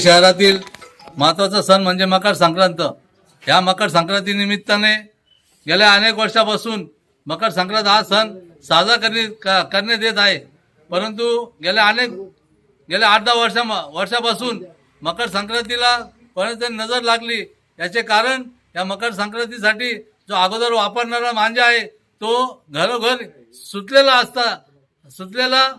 शहरातील महत्त्वाचा सण म्हणजे मकर संक्रांत. या मकर संक्रांतीनिमित्ताने गेल्या अनेक वर्षापासून मकर संक्रांत हा सण साजरा करणे क- करण्यात येत आहे. परंतु गेल्या अनेक गेल्या आठ दहा वर्षा वर्षापासून मकर संक्रांतीला परत नजर लागली याचे कारण या मकर संक्रांतीसाठी जो अगोदर वापरणारा मांजा आहे तो घरोघर सुटलेला असता सुटलेला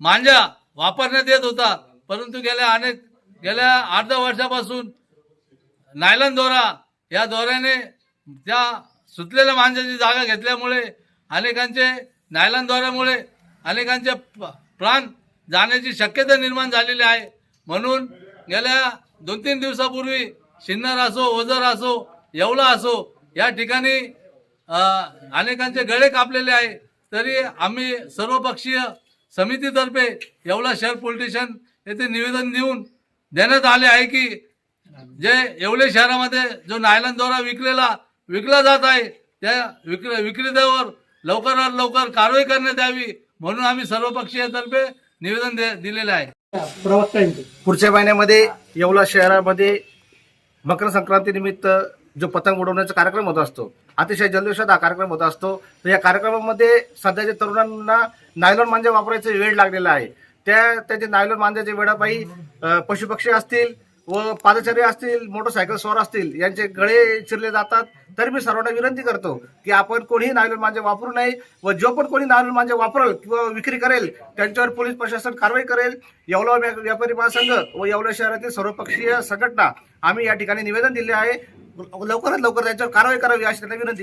मांजा वापरण्यात येत होता. परंतु गेल्या अनेक गेल्या आठ दहा वर्षापासून नायलन दोरा या दोऱ्याने त्या सुटलेल्या माणसाची जागा घेतल्यामुळे अनेकांचे नायलन दोऱ्यामुळे अनेकांचे प- प्राण जाण्याची शक्यता निर्माण झालेली आहे. म्हणून गेल्या दोन तीन दिवसापूर्वी शिन्नर असो ओझर असो येवला असो या ठिकाणी अनेकांचे गळे कापलेले आहे. तरी आम्ही सर्वपक्षीय समितीतर्फे येवला शहर पोलीस स्टेशन येथे निवेदन देऊन देण्यात आले आहे की जे येवले शहरामध्ये जो नायलन दोरा विकलेला विकला जात आहे त्या विक्र विक्रेत्यावर लवकरात लवकर कारवाई करण्यात यावी म्हणून आम्ही सर्वपक्षीयतर्फे निवेदन दे दिलेले आहे. पुढच्या महिन्यामध्ये येवला शहरामध्ये मकर संक्रांती निमित्त जो पतंग उडवण्याचा कार्यक्रम होत असतो अतिशय जल्लोषात हा कार्यक्रम होत असतो. तर या कार्यक्रमामध्ये सध्याच्या तरुणांना नायलॉन मांजा वापरायचे वेळ लागलेला आहे. त्या त्याचे नायलॉन मांजाचे वेळापायी पशुपक्षी असतील व पादचारी असतील मोटरसायकल स्वार असतील यांचे गळे चिरले जातात. तर मी सर्वांना विनंती करतो की आपण कोणीही नायलॉन मांजे वापरू नये व जो पण कोणी नायलॉन मांजे वापरेल किंवा विक्री करेल त्यांच्यावर पोलीस प्रशासन कारवाई करेल. येवला व्या- व्यापारी महासंघ व येवला शहरातील सर्वपक्षीय संघटना आम्ही या ठिकाणी निवेदन दिले आहे. लवकरात लवकर त्यांच्यावर कारवाई करावी अशी त्यांना विनंती केली.